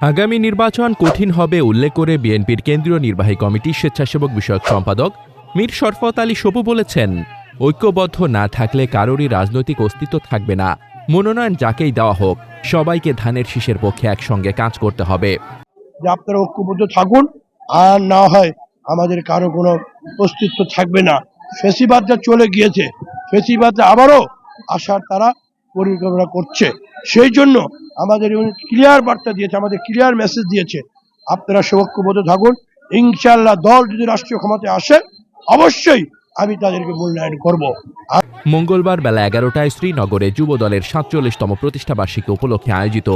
আগামী নির্বাচন কঠিন হবে উল্লেখ করে বিএনপির কেন্দ্রীয় নির্বাহী কমিটির স্বেচ্ছাসেবক বিষয়ক সম্পাদক মীর শরফত আলী সবু বলেছেন, ঐক্যবদ্ধ না থাকলে কারোরই রাজনৈতিক অস্তিত্ব থাকবে না। মনোনয়ন যাকেই দেওয়া হোক, সবাইকে ধানের শীষের পক্ষে একসঙ্গে কাজ করতে হবে। আপনারা ঐক্যবদ্ধ থাকুন, আর না হয় আমাদের কারও কোনো অস্তিত্ব থাকবে না। ফেসিবাদটা চলে গিয়েছে ফেসিবাদটা আবারও আসার তারা পরিকল্পনা করছে। সেই জন্য আমাদের ক্লিয়ার বার্তা দিয়েছে, আমাদের ক্লিয়ার মেসেজ দিয়েছে। আপনারা সব ঐক্যবদ্ধ থাকুন ইনশাল্লাহ দল যদি রাষ্ট্রীয় ক্ষমতায় আসে, অবশ্যই আমি তাদেরকে মূল্যায়ন করব। মঙ্গলবার বেলা এগারোটায় শ্রীনগরে যুব দলের সাতচল্লিশতম প্রতিষ্ঠাবার্ষিকী উপলক্ষে আয়োজিত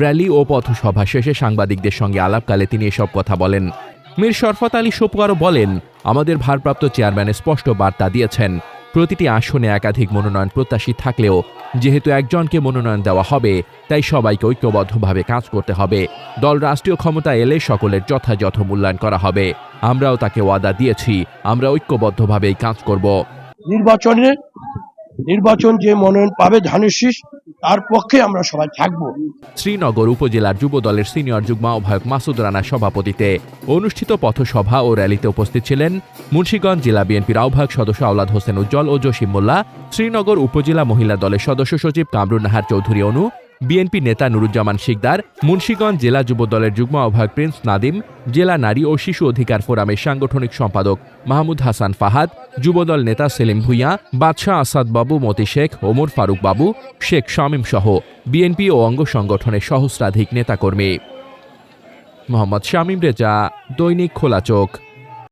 র্যালি ও পথসভা শেষে সাংবাদিকদের সঙ্গে আলাপকালে তিনি এসব কথা বলেন। মীর শরফত আলী সপু বলেন, আমাদের ভারপ্রাপ্ত চেয়ারম্যান স্পষ্ট বার্তা দিয়েছেন, প্রতিটি আসনে একাধিক মনোনয়ন প্রত্যাশী থাকলেও যেহেতু একজনকে মনোনয়ন দেওয়া হবে, তাই সবাইকে ঐক্যবদ্ধভাবে কাজ করতে হবে। দল রাষ্ট্রীয় ক্ষমতা এলে সকলের যথাযথ মূল্যায়ন করা হবে। আমরাও তাকে ওয়াদা দিয়েছি, আমরা ঐক্যবদ্ধভাবেই কাজ করব। নির্বাচনে, নির্বাচন যে মনোনয়ন পাবে ধানের শীষ তার পক্ষে আমরা সবাই থাকব। শ্রীনগর উপজেলার যুব দলের সিনিয়র যুগ্ম আহ্বায়ক মাসুদ রানার সভাপতিতে অনুষ্ঠিত পথসভা ও র্যালিতে উপস্থিত ছিলেন মুন্সীগঞ্জ জেলা বিএনপির আহ্বায়ক সদস্য আওলাদ হোসেন উজ্জ্বল ও জসিম মোল্লা, শ্রীনগর উপজেলা মহিলা দলের সদস্য সচিব কামরুন নাহার চৌধুরী অনু বিএনপি নেতা নুরুজ্জামান শিকদার, মুন্সিগঞ্জ জেলা যুব দলের যুগ্ম আহ্বায়ক প্রিন্স নাদিম, জেলা নারী ও শিশু অধিকার ফোরামের সাংগঠনিক সম্পাদক মাহমুদ হাসান ফাহাদ যুবদল নেতা সেলিম ভুইয়া, বাদশাহ আসাদ বাবু মতি শেখ, ওমর ফারুক বাবু, শেখ শামীম সহ বিএনপি ও অঙ্গ সংগঠনের সহস্রাধিক নেতাকর্মী। মোহাম্মদ শামীম রেজা, দৈনিক খোলা চোখ।